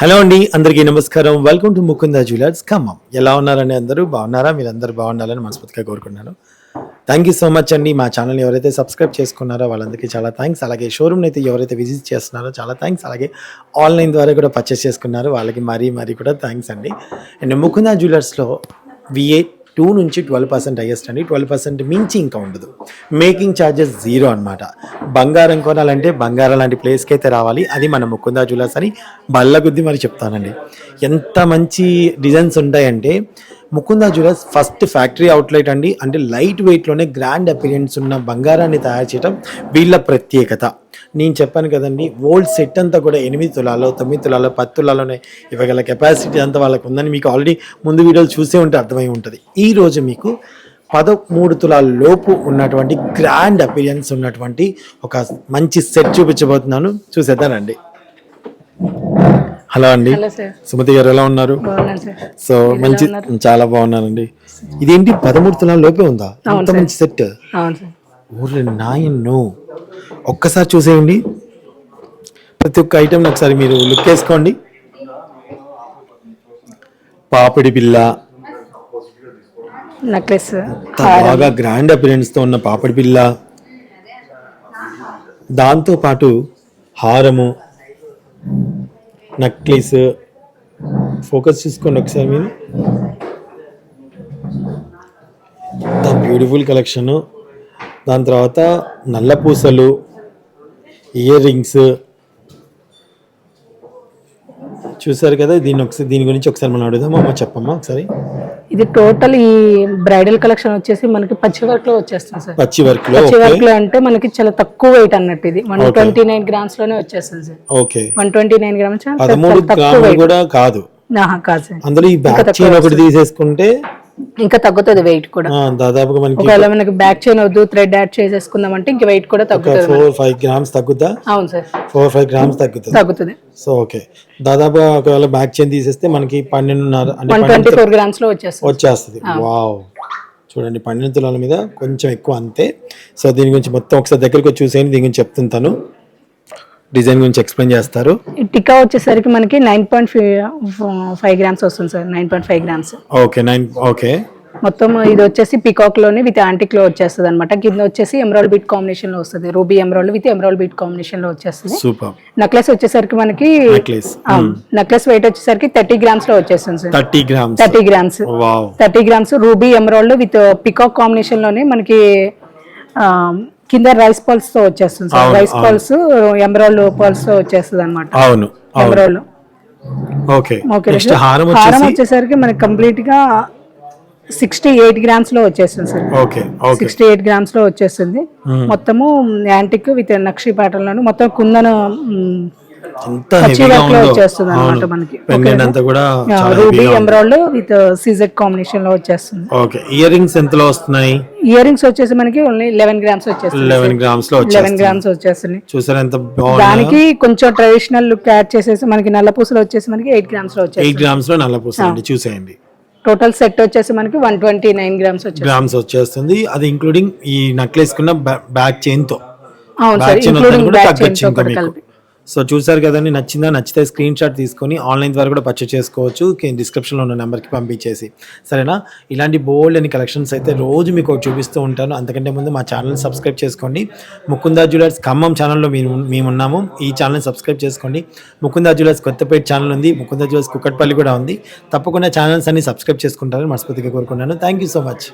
Hello అండి అందరికీ నమస్కారం. Welcome to Mukunda jewellers Khammam ఎలా ఉన్నారని అందరూ? బాగున్నారా? మీరు బాగుండాలని మనస్ఫూర్తిగా కోరుకున్నాను థ్యాంక్ యూ సో మచ్ అండి. మా ఛానల్ని ఎవరైతే సబ్స్క్రైబ్ చేసుకున్నారో వాళ్ళందరికీ చాలా థ్యాంక్స్ అలాగే షోరూమ్ అయితే ఎవరైతే విజిట్ చేస్తున్నారో చాలా థ్యాంక్స్ అలాగే ఆన్లైన్ ద్వారా కూడా పర్చేస్ చేసుకున్నారో. వాళ్ళకి మరీ మరీ కూడా థ్యాంక్స్ అండి. అండ్ ముకుంద జ్యువెలర్స్లో విఏ టూ నుంచి ట్వెల్వ్ పర్సెంట్ హైయెస్ట్ అండి ట్వెల్వ్ పర్సెంట్ మించి ఇంకా ఉండదు. మేకింగ్ ఛార్జెస్ జీరో అనమాట బంగారం కొనాలంటే బంగారం లాంటి ప్లేస్కి అయితే రావాలి. అది మన ముకుందా జ్యువెలర్స్ అని బల్ల గుద్ది మరి చెప్తానండి. ఎంత మంచి డిజైన్స్ ఉంటాయంటే Mukunda jewellers first factory outlet అండి. అంటే లైట్ వెయిట్లోనే గ్రాండ్ అపీరియన్స్ ఉన్న బంగారాన్ని తయారు చేయడం వీళ్ళ ప్రత్యేకత. నేను చెప్పాను కదండి ఓల్డ్ సెట్ అంతా కూడా ఎనిమిది తులాలో తొమ్మిది తులాలో పది తులాలోనే ఇవ్వగల కెపాసిటీ అంతా వాళ్ళకు ఉందని మీకు ఆల్రెడీ ముందు వీడియోలు చూసే ఉంటే అర్థమై ఉంటుంది. ఈ రోజు మీకు పదమూడు తులాల లోపు ఉన్నటువంటి గ్రాండ్ అపీరియన్స్ ఉన్నటువంటి ఒక మంచి సెట్ చూపించబోతున్నాను. చూసేద్దానండి హలో అండి. సుమతి గారు ఎలా ఉన్నారు? సో మంచి చాలా బాగున్నానండి. ఇదేంటి పదమూడు తులాల లోపే ఉందా? అంత మంచి సెట్. ఊర్లో నాయన్ను. ఒక్కసారి చూసేయండి. ప్రతి ఒక్క ఐటెం ఒకసారి మీరు లుక్ వేసుకోండి. పాపిడి పిల్ల. నెక్లెస్ బాగా గ్రాండ్ అపిరెన్స్తో ఉన్న పాపిడి పిల్ల. దాంతో పాటు హారము. నక్లీస్. ఫోకస్ చూసుకోండి ఒకసారి మీరు. Beautiful collection. దాని తర్వాత నల్ల పూసలు ఇయర్ రింగ్స్. చూసారు కదా దీన్ని ఒకసారి దీని గురించి ఒకసారి మనం అడుగుదామా? అమ్మ చెప్పమ్మా ఒకసారి. ఇది టోటల్ ఈ బ్రైడల్ కలెక్షన్ వచ్చేసి మనకి పచ్చి వర్క్లో వచ్చేస్తుంది సార్. పచ్చి వర్క్లో పచ్చి వర్క్లో అంటే మనకి చాలా తక్కువ వెయిట్ అన్నట్టు ఇది. వన్ ట్వంటీ నైన్ గ్రామ్స్లోనే వచ్చేస్తుంది sir. Okay. One twenty nine grams కూడా కాదు. కాదు సార్. అందులో ఈ బ్యాక్ చైన్ ఒకటి తీసేసుకుంటే ఇంకా తగ్గుతుంది వెయిట్ కూడా. దాదాపుగా మనకి ఒకవేళ మనకి బ్యాక్ చైన్ వద్దు థ్రెడ్ యాడ్ చేసేసుకుందామంటే ఇంక వెయిట్ కూడా తగ్గుతుంది ఫోర్ ఫైవ్ గ్రామ్స్ తగ్గుద్దా? అవును సార్. ఫోర్ ఫైవ్ గ్రామ్స్ తగ్గుతుంది. తగ్గుతుంది. సో ఓకే దాదాపుగా ఒకవేళ బ్యాక్ చైన్ తీసేస్తే మనకి పన్నెండున్నర అంటే వన్ పన్నెండు ట్వంటీ ఫోర్ గ్రామ్స్లో వచ్చేస్తుంది. వచ్చేస్తుంది. వావ్ చూడండి పన్నెండు తులాల మీద కొంచెం ఎక్కువ అంతే. సో దీని గురించి మొత్తం ఒకసారి దగ్గరికి వచ్చి చూసేయండి దీని గురించి చెప్తుంటాను. డిజైన్ గురించి ఎక్స్ప్లెయిన్ చేస్తారు. టికా వచ్చేసరికి మనకి నైన్ పాయింట్ ఫైవ్ గ్రామ్స్ వస్తుంది sir nine point five grams. Okay nine okay. మొత్తం ఇది వచ్చేసి పికాక్లోని విత్ యాంటిక్లో వచ్చేస్తుంది అనమాట కింద వచ్చేసి ఎమరాల్డ్ బీట్ కాంబినేషన్లో వస్తుంది. Ruby emerald with emerald bead కాంబినేషన్లో వచ్చేస్తుంది. సూపర్. నెక్లెస్ వచ్చేసరికి మనకి నెక్లెస్. నెక్లెస్ వెయిట్ వచ్చేసరికి థర్టీ గ్రామ్స్లో వచ్చేస్తుంది sir. Thirty grams. Thirty grams. Thirty grams ruby emerald with peacock కాంబినేషన్లోనే మనకి కింద రైస్ పల్స్తో వచ్చేస్తుంది సార్. రైస్ పల్స్ ఎమరాల్డ్ పల్స్తో వచ్చేస్తుంది అనమాట అవును ఎమరాల్డ్ ఓకే. ఓకే హారం హారం వచ్చేసి? వచ్చేసరికి మనకి కంప్లీట్గా సిక్స్టీ ఎయిట్ గ్రామ్స్లో వచ్చేస్తుంది సార్. సిక్స్టీ ఎయిట్ గ్రామ్స్లో వచ్చేస్తుంది. మొత్తము యాంటిక్ విత్ నక్షి ప్యాటర్న్ లోను మొత్తం కుందన ఎంత హెవీగా ఉందో. వచ్చేస్తుంది మనకి. పెండెంట్ అంతా కూడా రూబీ ఎమరాల్డ్ విత్ సీజెడ్ కాంబినేషన్లో వచ్చేస్తుంది. ఓకే. ఇయర్ రింగ్స్ ఎంతలో వస్తున్నాయి? ఇయర్ రింగ్స్ వచ్చేసి మనకి ఓన్లీ లెవెన్ గ్రామ్స్ వచ్చేస్తుంది. లెవెన్ గ్రామ్స్లో లెవెన్ గ్రామ్స్ వచ్చేస్తుంది. చూసారా ఎంత బాగుంది? దానికి కొంచెం ట్రెడిషనల్ లుక్ యాడ్ చేసేసి మనకి నల్ల పూసలు వచ్చేసి మనకి ఎయిట్ గ్రామ్స్లో వచ్చేస్తుంది. ఎయిట్ గ్రామ్స్లో నల్ల పూసండి చూసేయండి. టోటల్ సెట్ వచ్చేసి మనకి one twenty nine grams grams వచ్చేస్తుంది. అది ఇంక్లూడింగ్ ఈ నెక్లెస్ కున్న బ్యాక్ చైన్తో. అవును సార్ ఇంక్లూడింగ్ బ్యాక్ చైన్ మీకు. కలిపి. సో చూసారు కదండి నచ్చిందా? నచ్చితే స్క్రీన్ షాట్ తీసుకొని ఆన్లైన్ ద్వారా కూడా పర్చేస్ చేసుకోవచ్చు. డిస్క్రిప్షన్లో ఉన్న నెంబర్కి పంపించేసి. సరేనా? ఇలాంటి బోల్డ్ అని కలెక్షన్స్ అయితే రోజు మీకు చూపిస్తూ ఉంటాను. అంతకంటే ముందు మా ఛానల్ సబ్స్క్రైబ్ చేసుకోండి. ముకుందా జ్యువెలర్స్ ఖమ్మం ఛానల్లో మేము మేము ఉన్నాము. ఈ ఛానల్ని సబ్స్క్రైబ్ చేసుకోండి. ముకుందా జ్యువెలర్స్ కొత్తపేట ఛానల్ ఉంది. ముకుందా జ్యువెలర్స్ కుక్కట్పల్లి కూడా ఉంది. తప్పకుండా ఛానల్స్ అన్ని సబ్స్క్రైబ్ చేసుకుంటారని మనస్ఫూర్తిగా కోరుకున్నాను థ్యాంక్ యూ సో మచ్